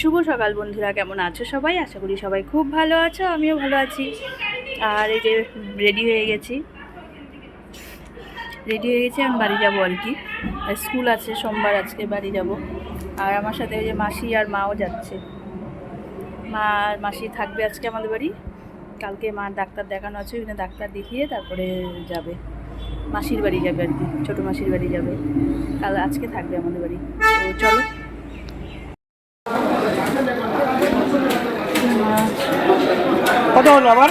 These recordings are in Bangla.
শুভ সকাল বন্ধুরা, কেমন আছো সবাই? আশা করি সবাই খুব ভালো আছো, আমিও ভালো আছি। আর এই যে রেডি হয়ে গেছি। রেডি হয়ে গেছি, আমি বাড়ি যাব আর কি। স্কুল আছে, সোমবার আজকে বাড়ি যাব। আর আমার সাথে ওই যে মাসি আর মাও যাচ্ছে। মা আর মাসি থাকবে আজকে আমাদের বাড়ি। কালকে মার ডাক্তার দেখানো আছে ওইখানে ডাক্তার দেখিয়ে তারপরে যাবে। মাসির বাড়ি যাবে আর কি, ছোটো মাসির বাড়ি যাবে। কাল আজকে থাকবে আমাদের বাড়ি। তো চলো। কত হলো আবার?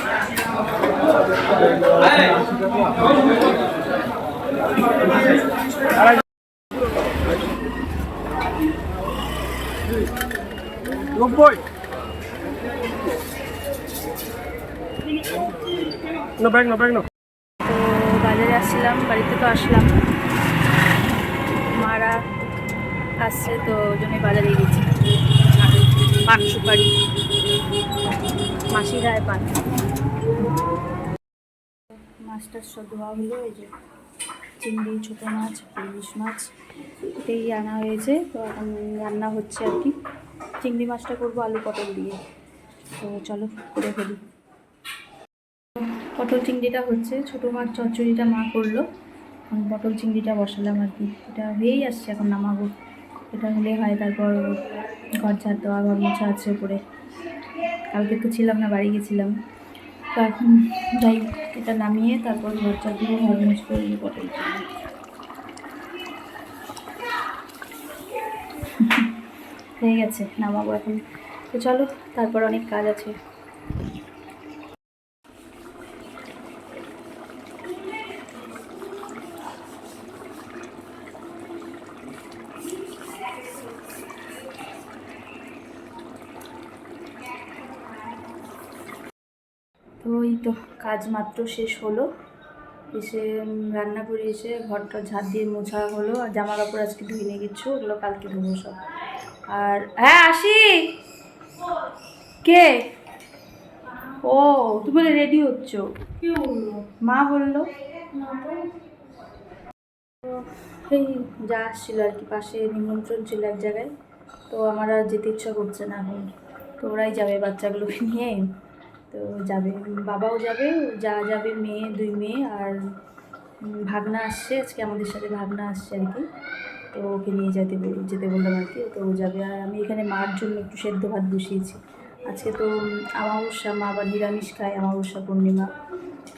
নব্বই। তো বাজারে আসছিলাম, বাড়িতে তো আসলাম। মারা আসছে, তো ওই জন্যই বাজারে গেছি। পান সুপারি মাসি পান। মাছটা সব ধোয়া হলো, এই যে চিংড়ি, ছোটো মাছ, ইলিশ মাছ, এটাই আনা হয়েছে। তো রান্না হচ্ছে আর কি। চিংড়ি মাছটা করব আলু পটল দিয়ে। তো চলো, করে ফেলি। পটল চিংড়িটা হচ্ছে, ছোটো মাছ চচ্চড়িটা মা করল। পটল চিংড়িটা বসালাম আর কি। এটা হয়েই আসছে এখন নামাবো। এটা হলে হয় তারপর ঘর ঝাড় দেওয়া ঘর মোছা আছে উপরে। কালকে তো ছিলাম না, বাড়ি গেছিলাম। তো এখন যাই এটা নামিয়ে তারপর ঘর দিয়ে ঘর মুছ করে নিয়ে পটল হয়ে গেছে, নামাবো এখন। তো চলো, তারপর অনেক কাজ আছে। তো এই তো কাজ মাত্র শেষ হলো। এসে রান্না করে এসে ঘরটা ঝাড় দিয়ে মোছা হলো। আর জামা কাপড় আজকে ধুয়ে নিয়ে গেছো ওগুলো কালকে ধুবো সব। আর হ্যাঁ আসি! কে? ও তুমি রেডি হচ্ছ। মা বলল। তো এই যা আসছিল আর কি পাশে নিমন্ত্রণ ছিল এক জায়গায়। তো আমার আর যেতে ইচ্ছা করছে না এখন। তো ওরাই যাবে বাচ্চাগুলোকে নিয়ে। তো যাবে, বাবাও যাবে, যা যাবে মেয়ে, দুই মেয়ে আর ভাগনা আসছে, আজকে আমাদের সাথে ভাগনা আসছে আর কি। তো ওকে নিয়ে যেতে যেতে বললাম আর কি, তো ও যাবে। আর আমি এখানে মার জন্য একটু সেদ্ধ ভাত বসিয়েছি। আজকে তো আমাবস্যা, মা আবার নিরামিষ খায়, আমাবস্যা পূর্ণিমা।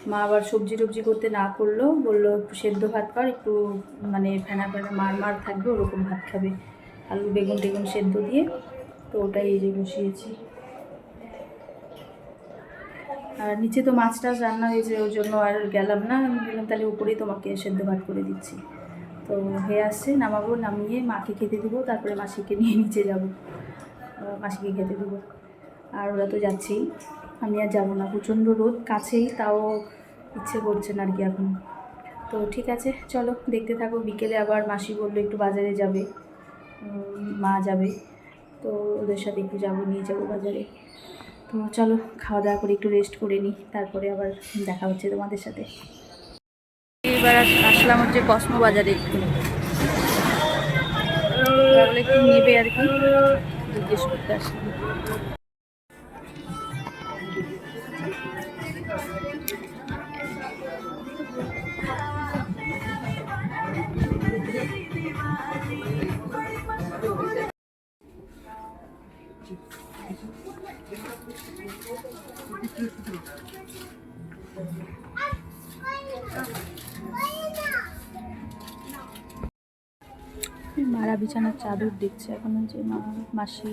মা আবার সবজি টবজি করতে না করলেও বলল একটু সেদ্ধ ভাত কর, একটু মানে ফেনা ফেনা মার মার থাকবে, ওরকম ভাত খাবে। আলু, বেগুন টেগুন সেদ্ধ দিয়ে, তো ওটাই এই যে বসিয়েছি। আর নিচে তো মাছ টাছ রান্না হয়েছে ওর জন্য আর গেলাম না। আমি বললাম, তাহলে উপরেই তোমাকে সেদ্ধ ভাত করে দিচ্ছি। তো হয়ে আসছে, নামাবো, নামিয়ে মাকে খেতে দেবো, তারপরে মাসিকে নিয়ে নিচে যাব। মাসিকে খেতে দেবো। আর ওরা তো যাচ্ছেই, আমি আর যাব না, প্রচণ্ড রোদ, কাছেই, তাও ইচ্ছে করছে না আর কি এখন। তো ঠিক আছে, চলো, দেখতে থাকো, বিকেলে আবার মাসি বলল একটু বাজারে যাবে। মা যাবে, তো ওদের সাথে একটু যাব, নিয়ে যাব বাজারে। তো চলো, খাওয়া দাওয়া করে একটু রেস্ট করে নিই, তারপরে আবার দেখা হচ্ছে তোমাদের সাথে। এবার আস- আসলাম হচ্ছে কসমো বাজারে একটু নেবে আর কি। জিজ্ঞেস করতে আসলাম। মারা বিছানার চাদর দেখছে এখন যে মা, মাসি।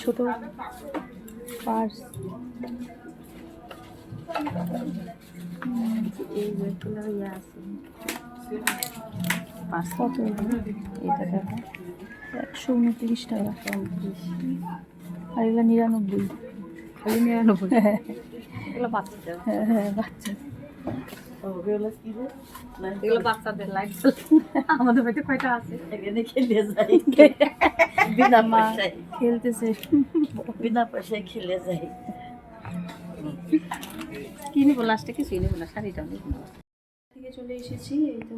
ছোট পার্স। এই ওয়েটগুলো ইয়ে আছে। পাঁচ কত? এটা দেখো। একশো উনত্রিশ টাকা। আর এগুলো নিরানব্বই? খালি নিরানব্বই এগুলো বাচ্চাদের। হ্যাঁ হ্যাঁ বাচ্চা। এগুলো বাচ্চাদের লাইট আমাদের বাড়িতে কয়টা আছে? এখানে খেলে যাই বিনা মা পয়সায়। খেলতেছে। বিনা পয়সায় খেলে যাই কি নিবো? লাস্টে কিছুই নেব না শাড়িটাও নেব থেকে থেকে চলে এসেছি এই তো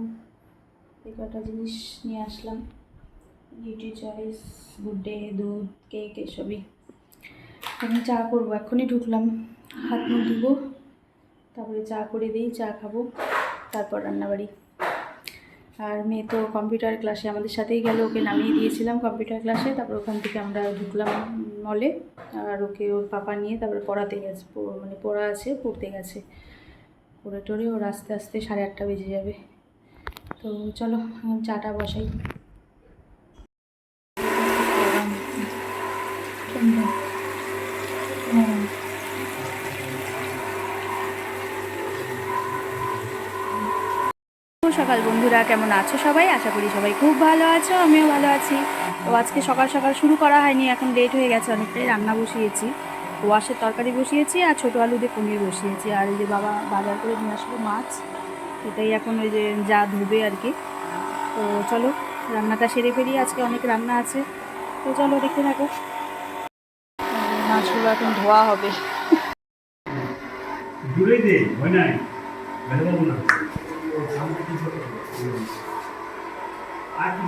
এই কটা জিনিস নিয়ে আসলাম। বিউটি চয়েস গুড ডে দুধ কেক এসবই। আমি চা করব এখনই ঢুকলাম। হাত মুখ ধুবো, তারপরে চা করে দিই, চা খাব, তারপর রান্নাবাড়ি। আর মেয়ে তো কম্পিউটার ক্লাসে আমাদের সাথেই গেল, ওকে নামিয়ে দিয়েছিলাম কম্পিউটার ক্লাসে, তারপর ওখান থেকে আমরা ঢুকলাম মলে। আর ওকে ওর পাপা নিয়ে তারপরে পড়াতে গেছে মানে পড়া আছে, পড়তে গেছে। পড়ে টড়ে ওর আস্তে আস্তে সাড়ে আটটা বেজে যাবে। তো চলো চাটা বসাই ঠান্ডা। হ্যাঁ শুভ সকাল বন্ধুরা, কেমন আছো সবাই? আশা করি সবাই খুব ভালো আছো, আমিও ভালো আছি। তো আজকে সকাল সকাল শুরু করা হয়নি, এখন লেট হয়ে গেছে, অনেকটাই রান্না বসিয়েছি। ওয়াশের তরকারি বসিয়েছি আর ছোটো আলু দিয়ে পনির বসিয়েছি। আর এই যে বাবা বাজার করে নিয়ে আসলো মাছ, এটাই এখন ওই যে যা ধুবে আর কি। তো চলো, রান্নাটা সেরে ফেলি, আজকে অনেক রান্না আছে। তো চলো দেখতে থাকো। মাছগুলো এখন ধোয়া হবে। দূরে দে না। আর কি